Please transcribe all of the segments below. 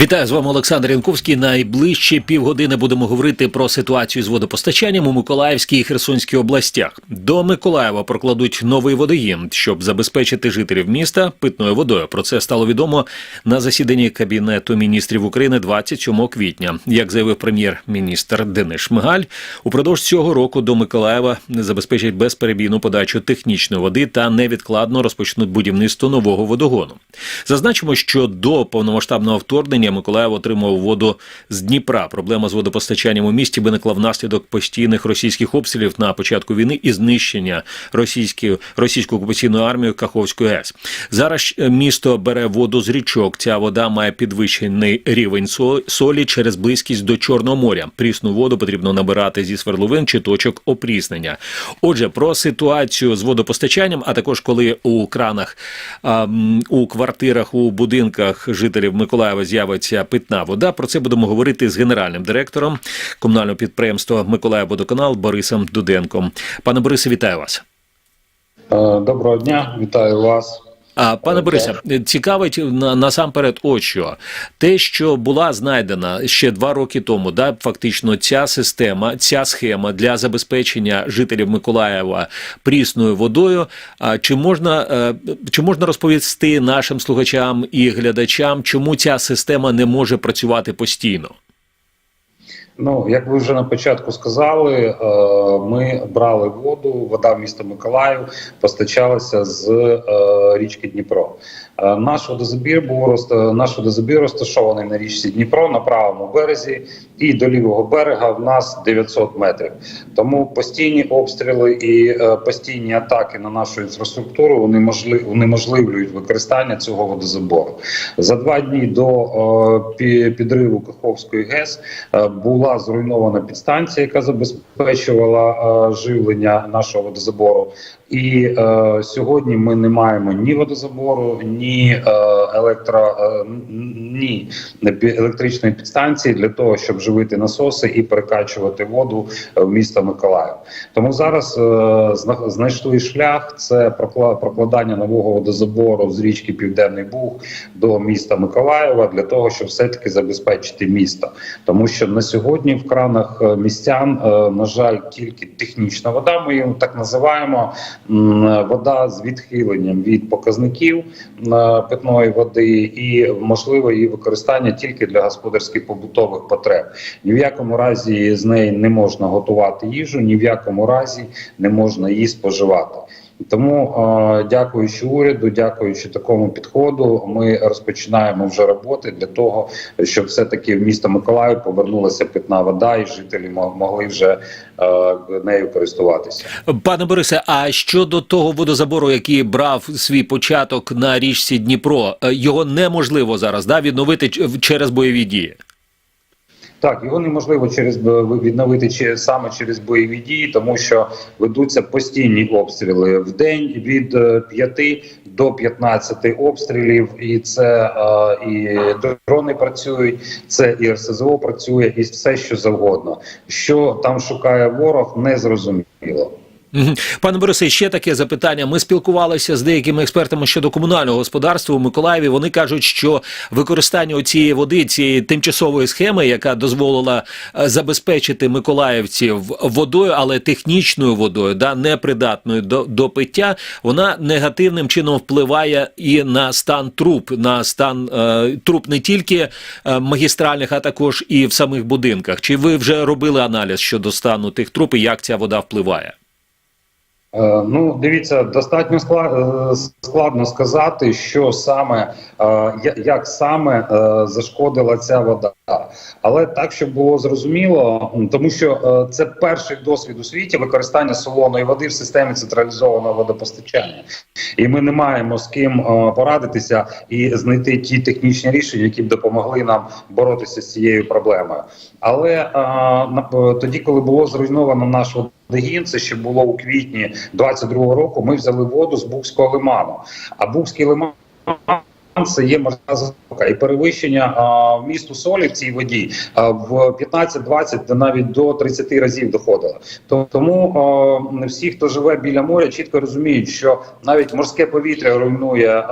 Вітаю з вами Олександр Янковський. Найближчі півгодини будемо говорити про ситуацію з водопостачанням у Миколаївській і Херсонській областях. До Миколаєва прокладуть новий водоїм, щоб забезпечити жителів міста питною водою. Про це стало відомо на засіданні кабінету міністрів України 27 квітня. Як заявив прем'єр-міністр Денис Шмигаль, упродовж цього року до Миколаєва забезпечать безперебійну подачу технічної води та невідкладно розпочнуть будівництво нового водогону. Зазначимо, що до повномасштабного вторгнення Миколаїв отримував воду з Дніпра. Проблема з водопостачанням у місті виникла внаслідок постійних російських обстрілів на початку війни і знищення російської російською окупаційною армією Каховської ГЕС. Зараз е, місто бере воду з річок. Ця вода має підвищений рівень солі через близькість до Чорного моря. Прісну воду потрібно набирати зі свердловин чи точок опріснення. Отже, про ситуацію з водопостачанням, а також коли у кранах, у квартирах, у будинках жителів Миколаєва з'явиться питна вода. Про це будемо говорити з генеральним директором комунального підприємства Миколаївводоканал Борисом Дуденком. Пане Борисе, вітаю вас. Е, Доброго дня, вітаю вас. А пане Борисе, цікавить на, насамперед, от що те, що була знайдена ще два роки тому, да, фактично ця система, ця схема для забезпечення жителів Миколаєва прісною водою. А чи можна е, чи можна розповісти нашим слухачам і глядачам, чому ця система не може працювати постійно? Ну, як ви вже на початку сказали, е, ми брали воду, вода в місто Миколаїв постачалася з е, річки Дніпро. Е, Наш водозабір був роз- наш водозабір розташований на річці Дніпро на правому березі, і до лівого берега в нас 900 метрів. Тому постійні обстріли і е, постійні атаки на нашу інфраструктуру вони можли- унеможливлюють використання цього водозабору. За два дні до е, підриву Каховської ГЕС була зруйнована підстанція, яка забезпечувала живлення нашого водозабору. І е, сьогодні ми не маємо ні водозабору, ні е, електро, е, ні електричної підстанції для того, щоб живити насоси і перекачувати воду в місто Миколаїв. Тому зараз е, знайшли шлях. Це прокла- прокладання нового водозабору з річки Південний Буг до міста Миколаєва для того, щоб все таки забезпечити місто. Тому що на сьогодні в кранах е, містян, е, на жаль, тільки технічна вода. Ми її так називаємо вода з відхиленням від показників е, питної води, і можливо її використання тільки для господарських побутових потреб. Ні в якому разі з неї не можна готувати їжу, ні в якому разі не можна її споживати. Тому, дякуючи уряду, дякуючи такому підходу, ми розпочинаємо вже роботи для того, щоб все таки в місто Миколаїв повернулася питна вода, і жителі могли вже нею користуватися. Пане Борисе, а щодо того водозабору, який брав свій початок на річці Дніпро, е, його неможливо зараз да, відновити через бойові дії. Так, його неможливо через відновити чи саме через бойові дії, тому що ведуться постійні обстріли в день від е, 5 до 15 обстрілів, і це е, і дрони працюють, це і РСЗО працює, і все що завгодно. Що там шукає ворог, не зрозуміло. Пане Борисе, ще таке запитання. Ми спілкувалися з деякими експертами щодо комунального господарства у Миколаєві. Вони кажуть, що використання цієї води, цієї тимчасової схеми, яка дозволила е, забезпечити миколаївців водою, але технічною водою, да, непридатною до, до пиття, вона негативним чином впливає і на стан труб, на стан е, труб не тільки е, магістральних, а також і в самих будинках. Чи ви вже робили аналіз щодо стану тих труб і як ця вода впливає? Е, Ну, дивіться, достатньо е, складно сказати, що саме е, як саме зашкодила ця вода, але так, щоб було зрозуміло, тому що е, це перший досвід у світі використання солоної води в системі централізованого водопостачання, і ми не маємо з ким е, порадитися і знайти ті технічні рішення, які б допомогли нам боротися з цією проблемою. Але е, тоді, коли було зруйновано наш водогін, це ще було у квітні 22-го року. Ми взяли воду з Букського лиману. А Букський лиман це є морська затока і перевищення а, вмісту солі в цій воді в 15-20 та навіть до 30 разів доходило. То- Тому а, всі, хто живе біля моря, чітко розуміють, що навіть морське повітря руйнує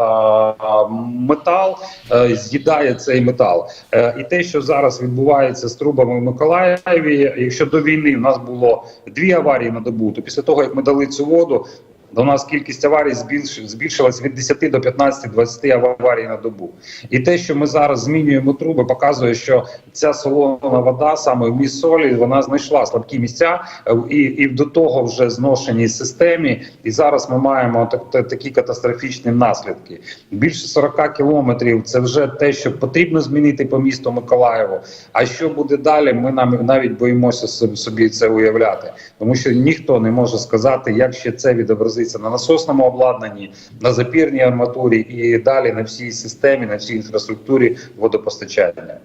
метал, е, з'їдає цей метал. Е, І те, що зараз відбувається з трубами в Миколаєві, якщо до війни в нас було дві аварії на добу, то після того як ми дали цю воду. До нас кількість аварій збільш- збільшилась від 10 до 15-20 аварій на добу. І те, що ми зараз змінюємо труби, показує, що ця солона вода, саме в міст солі, вона знайшла слабкі місця е, і, і до того вже зношеній системі. І зараз ми маємо так, та- такі катастрофічні наслідки. Більше 40 кілометрів це вже те, що потрібно змінити по місту Миколаєву. А що буде далі? Ми нам навіть боїмося собі це уявляти, тому що ніхто не може сказати, як ще це відобразиться на насосному обладнанні, на запірній арматурі і далі на всій системі, на всій інфраструктурі водопостачання.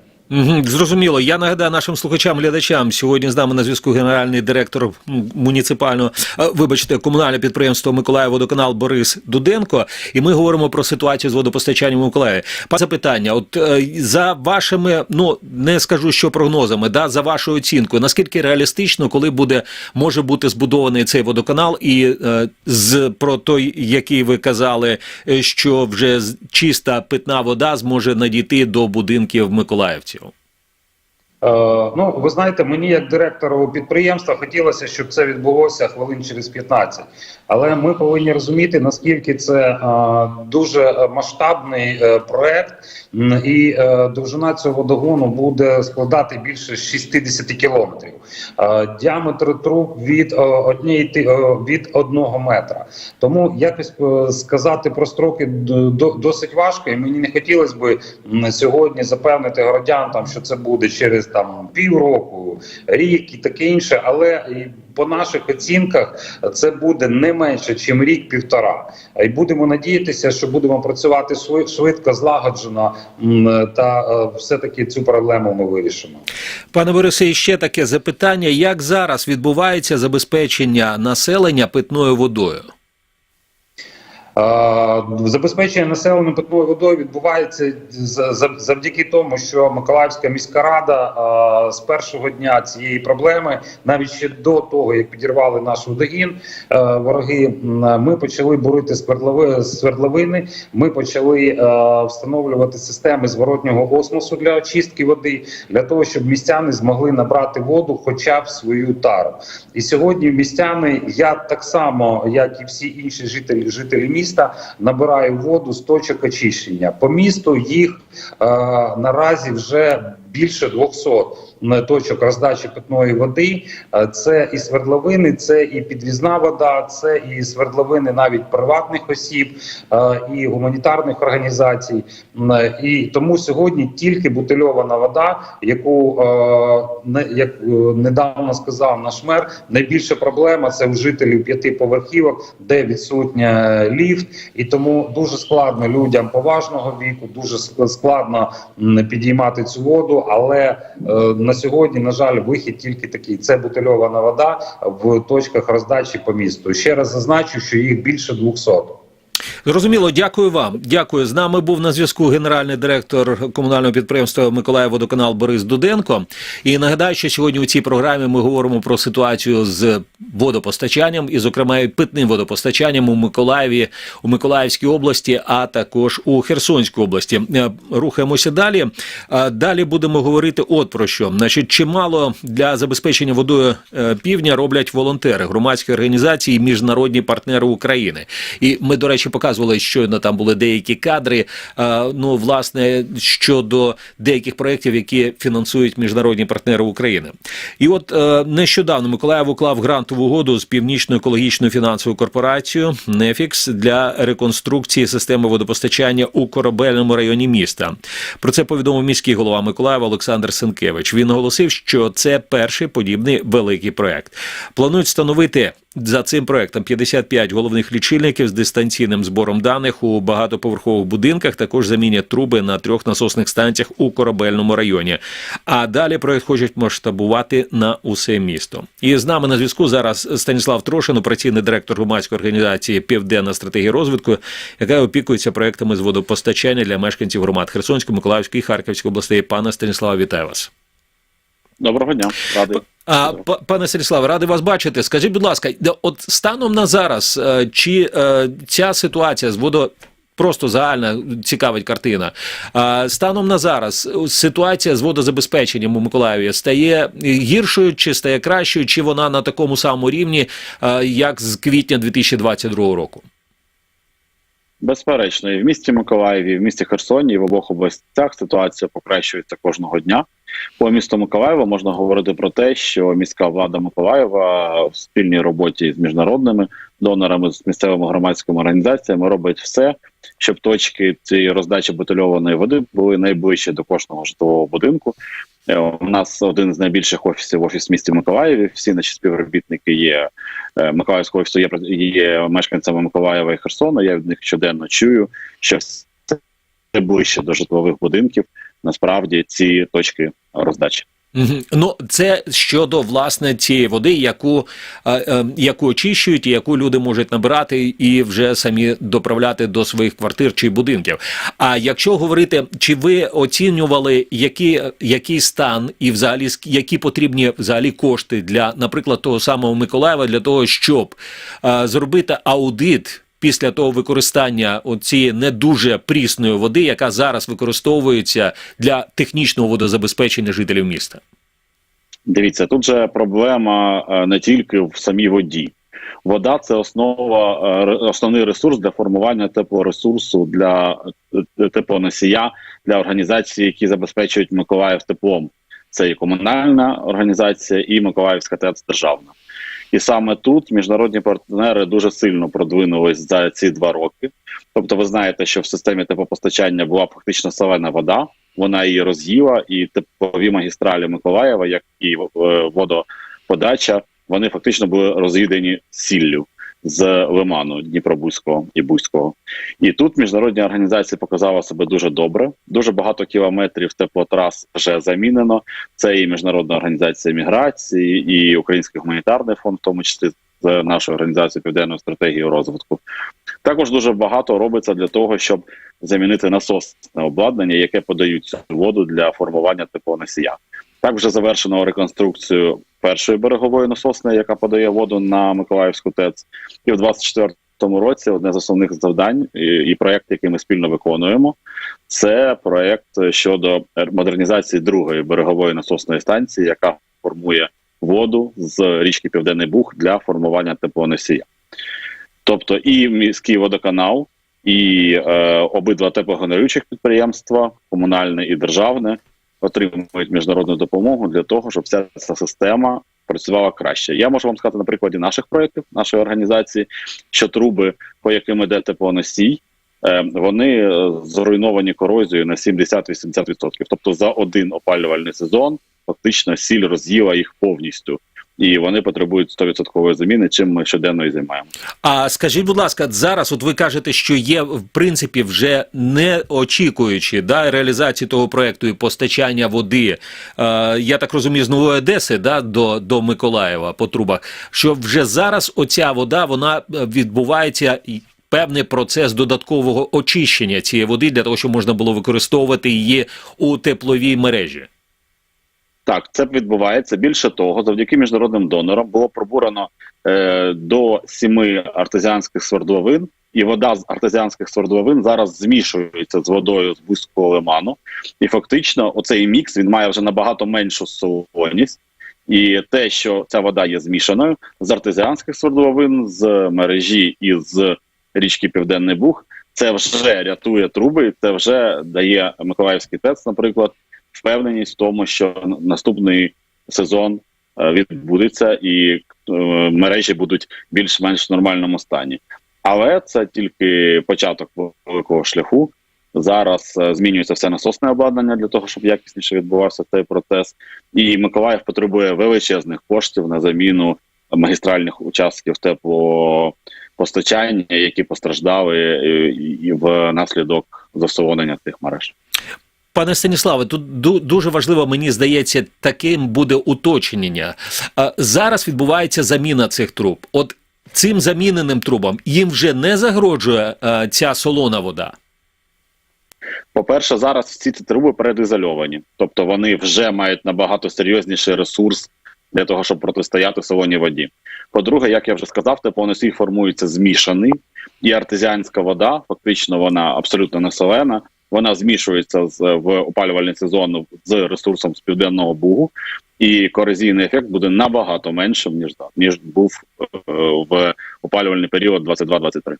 Зрозуміло. Я нагадаю нашим слухачам, глядачам. Сьогодні з нами на зв'язку генеральний директор муніципального, е, вибачте, комунальне підприємство Миколаївводоканал Борис Дуденко. І ми говоримо про ситуацію з водопостачанням у Миколаєві. Пане запитання, от е, за вашими, ну не скажу, що прогнозами, да, за вашою оцінкою, наскільки реалістично, коли буде може бути збудований цей водоканал, і е, з про той, який ви казали, що вже чиста питна вода зможе надійти до будинків миколаївців. Е, ну, ви знаєте, мені як директору підприємства хотілося, щоб це відбулося хвилин через 15. Але ми повинні розуміти, наскільки це е, дуже масштабний е, проект, і е, довжина цього водогону буде складати більше 60 кілометрів. Діаметр труб від однієї від одного метра. Тому якось сказати про строки до- досить важко, і мені не хотілося б сьогодні запевнити городян, там що це буде через там півроку, рік і таке інше. Але по наших оцінках це буде не менше, ніж рік-півтора. І будемо надіятися, що будемо працювати швидко, злагоджено та е, все-таки цю проблему ми вирішимо. Пане Борисе, ще таке запитання: як зараз відбувається забезпечення населення питною водою? Забезпечення населення питною водою відбувається за- за- завдяки тому, що Миколаївська міська рада з першого дня цієї проблеми, навіть ще до того, як підірвали наш водогін, вороги, ми почали бурити свердловини. Ми почали встановлювати системи зворотнього осмосу для очистки води, для того, щоб містяни змогли набрати воду, хоча б свою тару. І сьогодні містяни, я так само, як і всі інші жителі жителі міста, набираю воду з точок очищення. По місту їх е, наразі вже більше 200 точок роздачі питної води. Е, Це і свердловини, це і підвізна вода, це і свердловини навіть приватних осіб, е, і гуманітарних організацій. Е, І тому сьогодні тільки бутильована вода, яку не- як недавно сказав наш мер, найбільша проблема це у жителів п'ятиповерхівок, де відсутня ліфт, і тому дуже складно людям поважного віку, дуже складно підіймати цю воду. Але е, сьогодні, на жаль, вихід тільки такий: це бутильована вода в точках роздачі по місту. Ще раз зазначу, що їх більше 200. Зрозуміло, дякую вам. Дякую. З нами був на зв'язку генеральний директор комунального підприємства Миколаївводоканал Борис Дуденко. І нагадаю, що сьогодні у цій програмі ми говоримо про ситуацію з водопостачанням, і, зокрема, питним водопостачанням у Миколаєві, у Миколаївській області, а також у Херсонській області. Е, Рухаємося далі. Далі будемо говорити от про що. Значить, чимало для забезпечення водою е, півдня роблять волонтери, громадські організації, міжнародні партнери України. І ми, до речі, показували, щойно там були деякі кадри. е, Ну, власне, щодо деяких проєктів, які фінансують міжнародні партнери України. І от е, нещодавно Миколаїв уклав грантову угоду з північною екологічною фінансовою корпорацією Нефікс для реконструкції системи водопостачання у корабельному районі міста. Про це повідомив міський голова Миколаєва Олександр Сенкевич. Він оголосив, що це перший подібний великий проект. Планують встановити за цим проектом 55 головних лічильників з дистанційним збором даних у багатоповерхових будинках. Також замінять труби на трьох насосних станціях у корабельному районі. А далі проект хочуть масштабувати на усе місто. І з нами на зв'язку зараз Станіслав Трошин, операційний директор громадської організації Південна стратегія розвитку, яка опікується проектами з водопостачання для мешканців громад Херсонської, Миколаївської і Харківської областей. Пане Станіславе, вітаю вас. Доброго дня, радий. А пане Станіславе, радий вас бачити. Скажіть, будь ласка, от станом на зараз, е, чи е, ця ситуація з водо. Просто загальна цікавить картина. Станом на зараз е, ситуація з водозабезпеченням у Миколаєві стає гіршою, чи стає кращою, чи вона на такому самому рівні, як з квітня 2022 року? Безперечно, і в місті Миколаєві, і в місті Херсоні, і в обох областях ситуація покращується кожного дня. По місту Миколаєва можна говорити про те, що міська влада Миколаєва в спільній роботі з міжнародними донорами, з місцевими громадськими організаціями робить все, щоб точки цієї роздачі бутильованої води були найближче до кожного житлового будинку. Е, У нас один з найбільших офісів офіс в місті Миколаєві. Всі наші співробітники є Миколаївського офісу, є, є мешканцями Миколаєва і Херсона. Я від них щоденно чую, що все ближче до житлових будинків. Насправді ці точки роздачі. Ну, це щодо власне цієї води, яку, е, е, яку очищують, і яку люди можуть набирати і вже самі доправляти до своїх квартир чи будинків. А якщо говорити, чи ви оцінювали, які, який стан і взагалі які потрібні взагалі кошти для, наприклад, того самого Миколаєва, для того, щоб е, зробити аудит після того використання цієї не дуже прісної води, яка зараз використовується для технічного водозабезпечення жителів міста? Дивіться, тут же проблема е, не тільки в самій воді. Вода це основа, е, основний ресурс для формування теплоресурсу для е, теплоносія для організацій, які забезпечують Миколаїв теплом. Це і комунальна організація, і Миколаївська ТЕЦ державна. І саме тут міжнародні партнери дуже сильно продвинулись за ці два роки. Тобто, ви знаєте, що в системі теплопостачання була фактично солена вода, вона її роз'їла, і теплові магістралі Миколаєва, як і е, водоподача, вони фактично були роз'їдені сіллю з лиману Дніпробузького і Бузького. І тут міжнародні організації показали себе дуже добре. Дуже багато кілометрів теплотрас вже замінено. Це і міжнародна організація міграції, і Український гуманітарний фонд, в тому числі з нашою організацією Південної стратегії розвитку. Також дуже багато робиться для того, щоб замінити насосне обладнання, яке подають воду для формування теплоносія. Так вже завершено реконструкцію першої берегової насосної, яка подає воду на Миколаївську ТЕЦ, і в 24-му році одне з основних завдань і, і проект, який ми спільно виконуємо, це проект щодо модернізації другої берегової насосної станції, яка формує воду з річки Південний Буг для формування теплоносія. Тобто і міський водоканал, і е, обидва теплогенеруючих підприємства, комунальне і державне, отримують міжнародну допомогу для того, щоб вся ця система працювала краще. Я можу вам сказати на прикладі наших проєктів, нашої організації, що труби, по яким іде теплоносій, е, вони е, зруйновані корозією на 70-80%. Тобто за один опалювальний сезон фактично сіль роз'їла їх повністю. І вони потребують 100% заміни, чим ми щоденно і займаємося. А скажіть, будь ласка, зараз, от ви кажете, що є в принципі вже не очікуючи да, реалізації того проекту і постачання води, е, я так розумію, з нової Одеси да, до, до Миколаєва по трубах, що вже зараз оця вода вона е, відбувається. Певний процес додаткового очищення цієї води для того, щоб можна було використовувати її у тепловій мережі. Так, це відбувається. Більше того, завдяки міжнародним донорам було пробурено е, до сіми артезіанських свердловин, і вода з артезіанських свердловин зараз змішується з водою з бузького лиману. І фактично, оцей мікс він має вже набагато меншу солоність. І те, що ця вода є змішаною з артезіанських свердловин, з мережі і з річки Південний Буг, це вже рятує труби, це вже дає Миколаївський ТЕЦ, наприклад, впевненість в тому, що наступний сезон е, відбудеться і е, мережі будуть більш-менш в нормальному стані. Але це тільки початок великого шляху. Зараз е, змінюється все насосне обладнання для того, щоб якісніше відбувався цей процес. І Миколаїв потребує величезних коштів на заміну магістральних участків теплопостачання, які постраждали і внаслідок засовування цих мереж. Пане Станіславе, тут дуже важливо, мені здається, таким буде уточнення. Зараз відбувається заміна цих труб. От цим заміненим трубам їм вже не загрожує е, ця солона вода. По-перше, зараз всі ці труби передізольовані, тобто вони вже мають набагато серйозніший ресурс для того, щоб протистояти солоній воді. По-друге, як я вже сказав, теплоносій формується змішаний, і артезіанська вода, фактично, вона абсолютно не солена. Вона змішується з в опалювальний сезон з ресурсом з південного бугу, і корозійний ефект буде набагато меншим ніж ніж був е, в опалювальний період 22-23.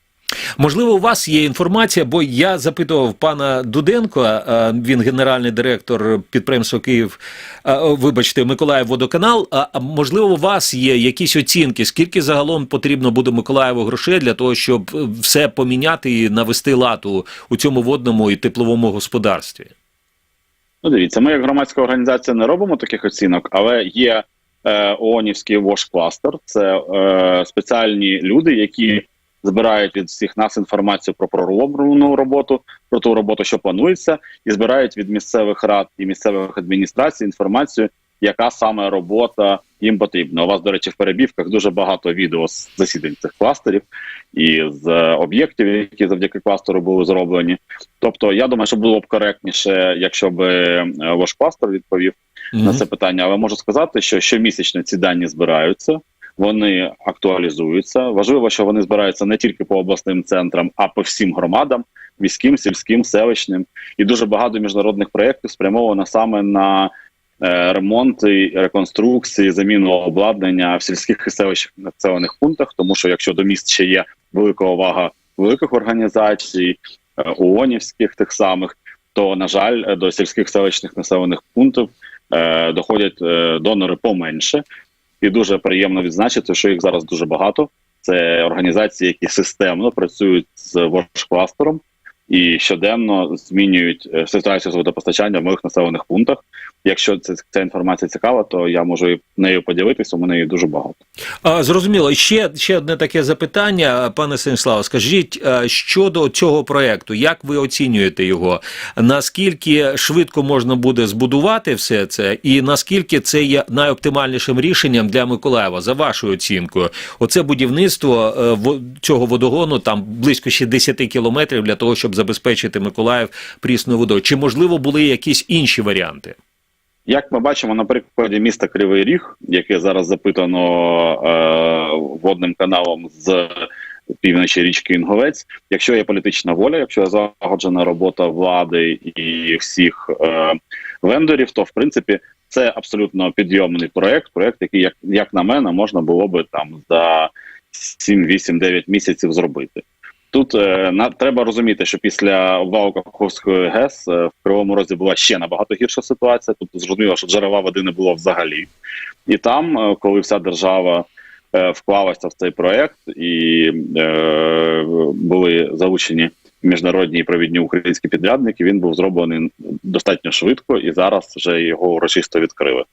Можливо, у вас є інформація, бо я запитував пана Дуденко, е, він генеральний директор підприємства Київ, е, вибачте, Миколаїв водоканал. А можливо, у вас є якісь оцінки, скільки загалом потрібно буде Миколаєву грошей для того, щоб все поміняти і навести лад у, у цьому водному і тепловому господарстві? Ну, дивіться, ми як громадська організація не робимо таких оцінок, але є е, ООНівський Wash Cluster. Це е, спеціальні люди, які збирають від всіх нас інформацію про пророблену роботу, про ту роботу, що планується, і збирають від місцевих рад і місцевих адміністрацій інформацію, яка саме робота їм потрібна. У вас, до речі, в перебівках дуже багато відео з засідань цих кластерів і з об'єктів, які завдяки кластеру були зроблені. Тобто, я думаю, що було б коректніше, якщо б е, ваш кластер відповів на це питання. Але можу сказати, що щомісячно ці дані збираються. Вони актуалізуються. Важливо, що вони збираються не тільки по обласним центрам, а по всім громадам, міським, сільським, селищним. І дуже багато міжнародних проєктів спрямовано саме на е, ремонт і реконструкції, заміну обладнання в сільських і селищних населених пунктах. Тому що якщо до міст ще є велика увага великих організацій, е, ООНівських тих самих, то на жаль, до сільських селищних населених пунктів е, доходять е, донори поменше. І дуже приємно відзначити, що їх зараз дуже багато. Це організації, які системно працюють з Вошкластером і щоденно змінюють е, ситуацію з водопостачанням в моїх населених пунктах. Якщо це ця інформація цікава, то я можу нею поділитися. У мене її дуже багато. А, зрозуміло. Ще, ще одне таке запитання, пане Станіславе. Скажіть е, щодо цього проекту, як ви оцінюєте його? Наскільки швидко можна буде збудувати все це, і наскільки це є найоптимальнішим рішенням для Миколаєва за вашою оцінкою? Оце будівництво е, цього водогону там близько ще 10 кілометрів для того, щоб забезпечити Миколаїв прісною водою. Чи можливо були якісь інші варіанти? Як ми бачимо на прикладі міста Кривий Ріг, яке зараз запитано е, водним каналом з півночі річки Інговець. Якщо є політична воля, якщо є загоджена робота влади і всіх е, вендорів, то в принципі це абсолютно підйомний проект. Проект, який, як, як на мене, можна було би там за 7, 8, 9 місяців зробити. Тут е, на треба розуміти, що після обвалу Каховської ГЕС е, в Кривому Розі була ще набагато гірша ситуація. Тут зрозуміло, що джерела води не було взагалі, і там, е, коли вся держава е, вклалася в цей проект і е, були залучені міжнародні і провідні українські підрядники, він був зроблений достатньо швидко, і зараз вже його урочисто відкрили.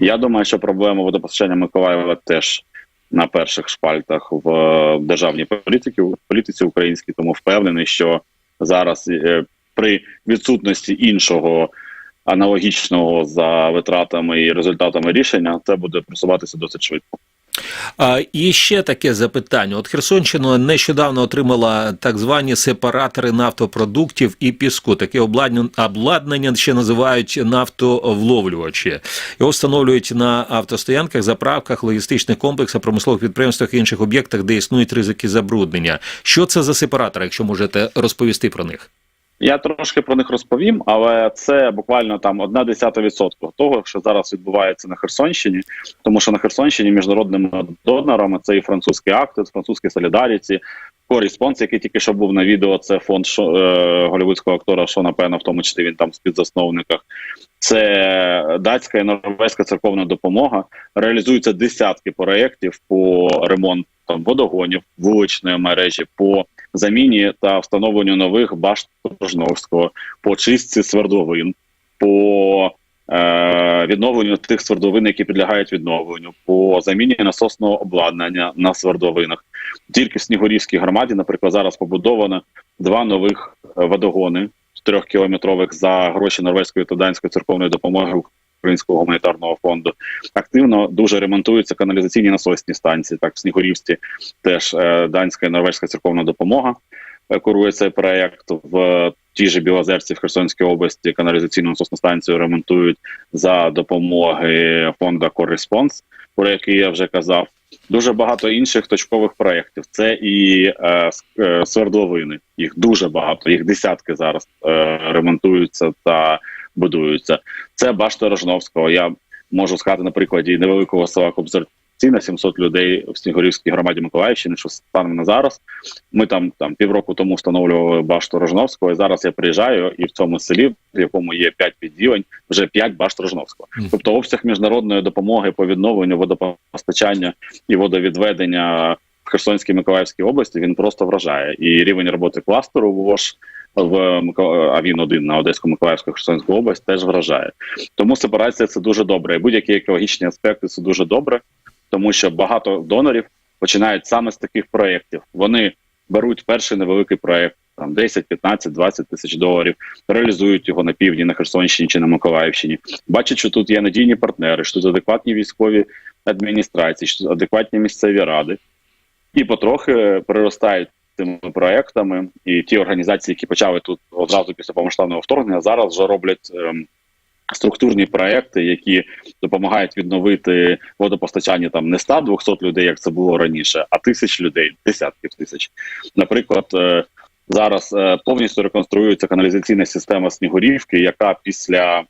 Я думаю, що проблема водопостачання Миколаєва теж на перших шпальтах в е, державній політиці, політиці українській, тому впевнений, що зараз е, при відсутності іншого аналогічного за витратами і результатами рішення, це буде просуватися досить швидко. А, і ще таке запитання. От Херсонщина нещодавно отримала так звані сепаратори нафтопродуктів і піску. Таке обладнання, ще називають нафтовловлювачі. Його встановлюють на автостоянках, заправках, логістичних комплексах, промислових підприємствах і інших об'єктах, де існують ризики забруднення. Що це за сепаратори, якщо можете розповісти про них? Я трошки про них розповім, але це буквально там одна десята відсотка того, що зараз відбувається на Херсонщині, тому що на Херсонщині міжнародними донорами це і французький акт, французький солідаріті, Коріспонс, який тільки що був на відео, це фонд шо, е, голівудського актора Шона Пена, в тому числі він там в співзасновниках. Це датська і норвезька церковна допомога. Реалізуються десятки проєктів по ремонту водогонів, вуличної мережі, по заміні та встановленню нових башт Пожновського, по чистці свердловин, по е, відновленню тих свердловин, які підлягають відновленню, по заміні насосного обладнання на свердловинах. Тільки в Снігурівській громаді, наприклад, зараз побудовано два нових е, водогони трьохкілометрових за гроші норвезької та данської церковної допомоги Українського гуманітарного фонду. Активно дуже ремонтуються каналізаційні насосні станції. Так, в Снігурівці теж е, данська і норвезька церковна допомога е, курує цей проект в тій же Білозерці в Херсонській області каналізаційну насосну станцію ремонтують за допомоги фонду Corresponse, про який я вже казав. Дуже багато інших точкових проєктів. Це і е, е, свердловини. Їх дуже багато, їх десятки зараз е, ремонтуються та будуються. Це башта Рожновського. Я можу сказати на прикладі невеликого села Кобзарці на 700 людей в Снігурівській громаді Миколаївщини, що станом на зараз. Ми там там півроку тому встановлювали башту Рожновського. І зараз я приїжджаю, і в цьому селі, в якому є 5 відділень, вже 5 башт Рожновського. Тобто обсяг міжнародної допомоги по відновленню водопостачання і водовідведення в Херсонській Миколаївській області він просто вражає. І рівень роботи кластеру ВОЖ в а він один на Одеську Миколаївську Херсонську область теж вражає. Тому сепарація це дуже добре. І будь-які екологічні аспекти це дуже добре, тому що багато донорів починають саме з таких проєктів. Вони беруть перший невеликий проєкт. Там 10, 15, 20 тисяч доларів реалізують його на півдні, на Херсонщині чи на Миколаївщині. Бачать, що тут є надійні партнери, що тут адекватні військові адміністрації, що тут адекватні місцеві ради, і потрохи приростають цими проектами. І ті організації, які почали тут одразу після повномасштабного вторгнення, зараз вже роблять ем, структурні проекти, які допомагають відновити водопостачання там не 100-200 людей, як це було раніше, а тисяч людей, десятків тисяч. Наприклад, е, зараз е, повністю реконструюється каналізаційна система Снігурівки, яка після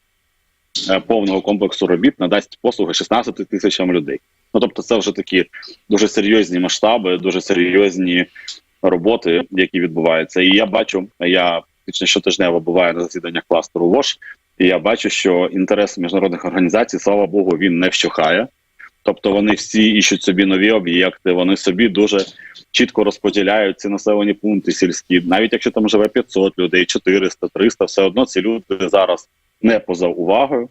е, повного комплексу робіт надасть послуги 16 тисячам людей. Ну тобто, це вже такі дуже серйозні масштаби, дуже серйозні роботи, які відбуваються. І я бачу, я фактично щотижнево буваю на засіданнях кластеру ВОШ, і я бачу, що інтерес міжнародних організацій, слава Богу, він не вщухає. Тобто вони всі іщуть собі нові об'єкти, вони собі дуже чітко розподіляють ці населені пункти сільські. Навіть якщо там живе 500 людей, 400, 300, все одно ці люди зараз не поза увагою.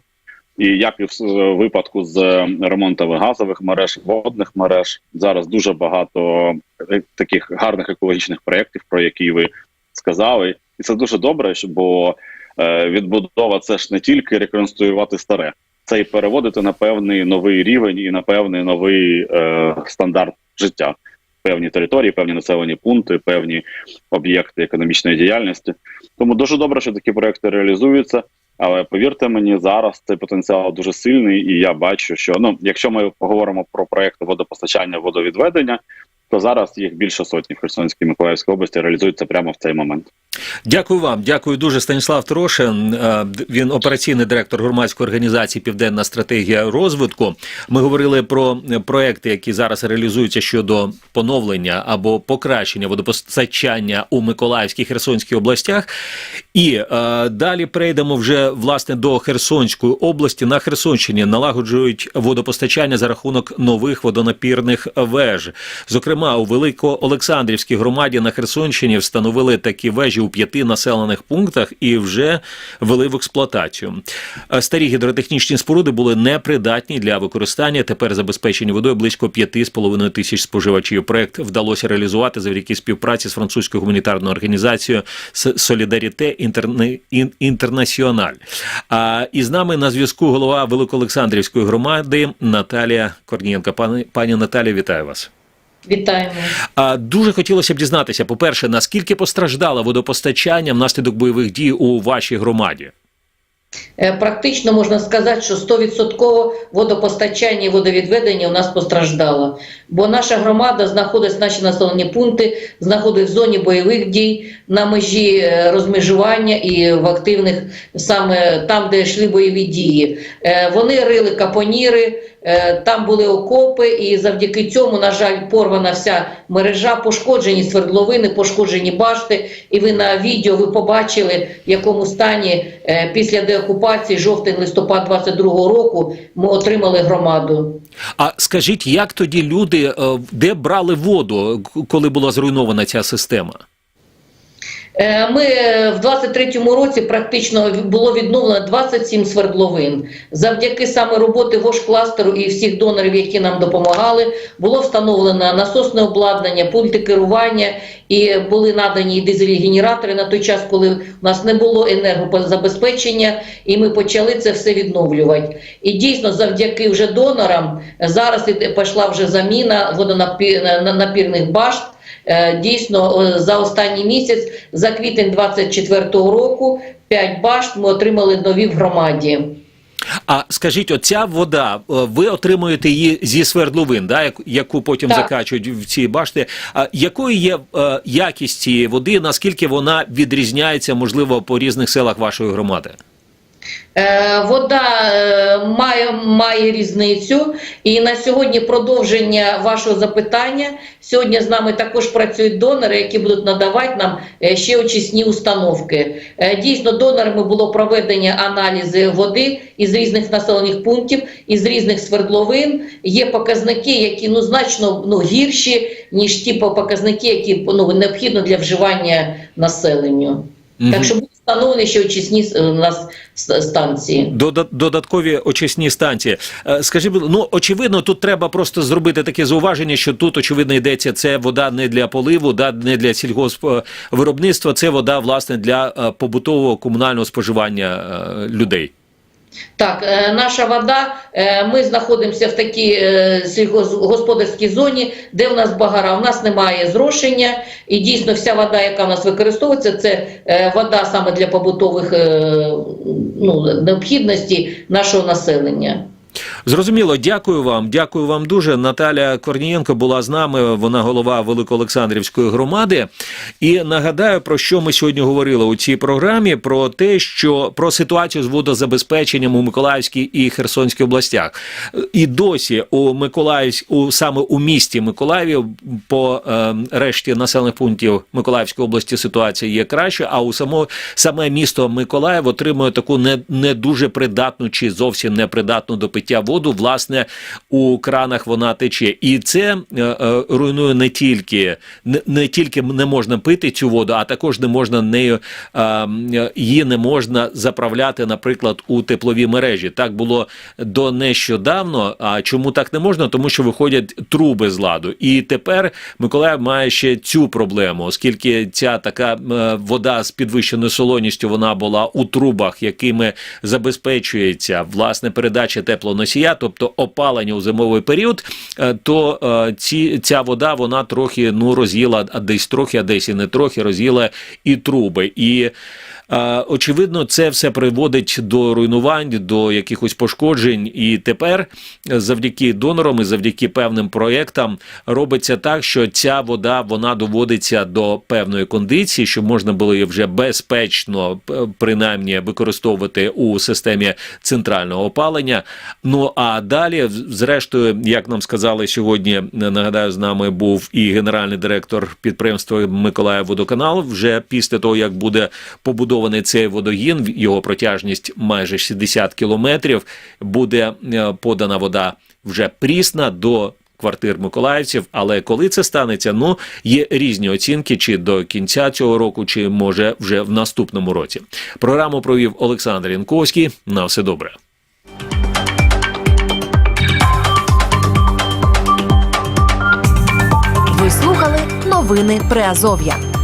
І як і в випадку з е, ремонтами газових мереж, водних мереж, зараз дуже багато е, таких гарних екологічних проєктів, про які ви сказали, і це дуже добре, бо е, відбудова це ж не тільки реконструювати старе, це і переводити на певний новий рівень і на певний новий е, стандарт життя. Певні території, певні населені пункти, певні об'єкти економічної діяльності. Тому дуже добре, що такі проекти реалізуються. Але повірте мені, зараз цей потенціал дуже сильний, і я бачу, що ну, якщо ми поговоримо про проекти водопостачання, водовідведення, то зараз їх більше сотні в Херсонській Миколаївській області реалізуються прямо в цей момент. Дякую вам, дякую дуже. Станіслав Трошин. е, Він операційний директор громадської організації Південна стратегія розвитку. Ми говорили про е, проекти, які зараз реалізуються щодо поновлення або покращення водопостачання у Миколаївській Херсонській областях. І е, далі перейдемо вже власне до Херсонської області. На Херсонщині налагоджують водопостачання за рахунок нових водонапірних веж. Зокрема, у Великоолександрівській громаді на Херсонщині встановили такі вежі у п'яти населених пунктах і вже вели в експлуатацію. Е, Старі гідротехнічні споруди були непридатні для використання. Тепер забезпечені водою близько 5,5 тисяч споживачів. Проект вдалося реалізувати завдяки співпраці з французькою гуманітарною організацією Солідаріте Інтернаціональ. А і з нами на зв'язку голова Великоолександрівської громади Наталія Корнієнка. Пані пані Наталія, вітаю вас. Вітаємо. Дуже хотілося б дізнатися, по-перше, наскільки постраждало водопостачання внаслідок бойових дій у вашій громаді? Е, Практично можна сказати, що 100% водопостачання і водовідведення у нас постраждало. Бо наша громада знаходиться, наші населені пункти знаходиться в зоні бойових дій, на межі е, розмежування і в активних саме там, де йшли бойові дії. Е, Вони рили капоніри, там були окопи, і завдяки цьому, на жаль, порвана вся мережа, пошкоджені свердловини, пошкоджені башти. І ви на відео ви побачили, в якому стані після деокупації жовтень-листопад 22-го року ми отримали громаду. А скажіть, як тоді люди е, де брали воду, коли була зруйнована ця система? Е, Ми в 23-му році практично було відновлено 27 свердловин. Завдяки саме роботи ВОЖ-кластеру і всіх донорів, які нам допомагали, було встановлено насосне обладнання, пульти керування і були надані і дизельні генератори на той час, коли у нас не було енергозабезпечення, і ми почали це все відновлювати. І дійсно, завдяки вже донорам зараз пішла вже заміна водонапірних башт. Е, Дійсно, е, за останній місяць, за квітень 24-го року, 5 башт ми отримали нові в громаді. А скажіть, оця вода, е, ви отримуєте її зі свердловин, да, як- яку потім Так. закачують в ці башти. А якою є е, якість цієї води? Наскільки вона відрізняється, можливо, по різних селах вашої громади? Е, Вода е, має, має різницю, і на сьогодні продовження вашого запитання. Сьогодні з нами також працюють донори, які будуть надавати нам е, ще очисні установки. Дійсно, донорами було проведення аналізи води із різних населених пунктів, із різних свердловин. Є показники, які ну значно ну гірші ніж ті показники, які ну необхідно для вживання населенню. Мгм. Так що встановлені ще очисні е, у нас станції. Дода- Додаткові очисні станції. Скажіть, Скажи, будь- ну очевидно, тут треба просто зробити таке зауваження, що тут очевидно йдеться це вода не для поливу, да, не для сільгоспвиробництва, це вода власне для е, побутового комунального споживання е, людей. Так, е, наша вода, е, ми знаходимося в такій е, сільгосподарській зоні, де в нас багара, в нас немає зрошення, і дійсно вся вода, яка в нас використовується, це вода саме для побутових ну, необхідностей нашого населення. Зрозуміло, дякую вам. Дякую вам дуже. Наталя Корнієнко була з нами. Вона голова Великоолександрівської громади. І нагадаю, про що ми сьогодні говорили у цій програмі: про те, що про ситуацію з водозабезпеченням у Миколаївській і Херсонській областях. І досі у Миколаївсь, у саме у місті Миколаєві по е, решті населених пунктів Миколаївської області ситуація є краще. А у само саме місто Миколаїв отримує таку не, не дуже придатну чи зовсім непридатну до пиття воду. Власне, у кранах вона тече, і це е, е, руйнує не тільки не, тільки не можна пити цю воду, а також не можна нею е, її не можна заправляти, наприклад, у теплові мережі. Так було до нещодавно. А чому так не можна? Тому що виходять труби з ладу. І тепер Миколаїв має ще цю проблему, оскільки ця така вода з підвищеною солоністю вона була у трубах, якими забезпечується власне передача теплоносія, тобто опалення у зимовий період, е, то е, ці, ця вода вона трохи ну роз'їла, десь трохи, а десь і не трохи роз'їла і труби. І Очевидно, це все приводить до руйнувань, до якихось пошкоджень. І тепер, завдяки донорам і завдяки певним проєктам, робиться так, що ця вода вона доводиться до певної кондиції, щоб можна було її вже безпечно, принаймні, використовувати у системі центрального опалення. Ну а далі, зрештою, як нам сказали сьогодні, нагадаю, з нами був і генеральний директор підприємства Миколаїв Водоканал. Вже після того, як буде побудований цей водогін, його протяжність майже 60 кілометрів, буде е, подана вода вже прісна до. Квартир миколаївців, але коли це станеться, ну є різні оцінки, чи до кінця цього року, чи може вже в наступному році. Програму провів Олександр Янковський. На все добре. Ви слухали новини Приазов'я.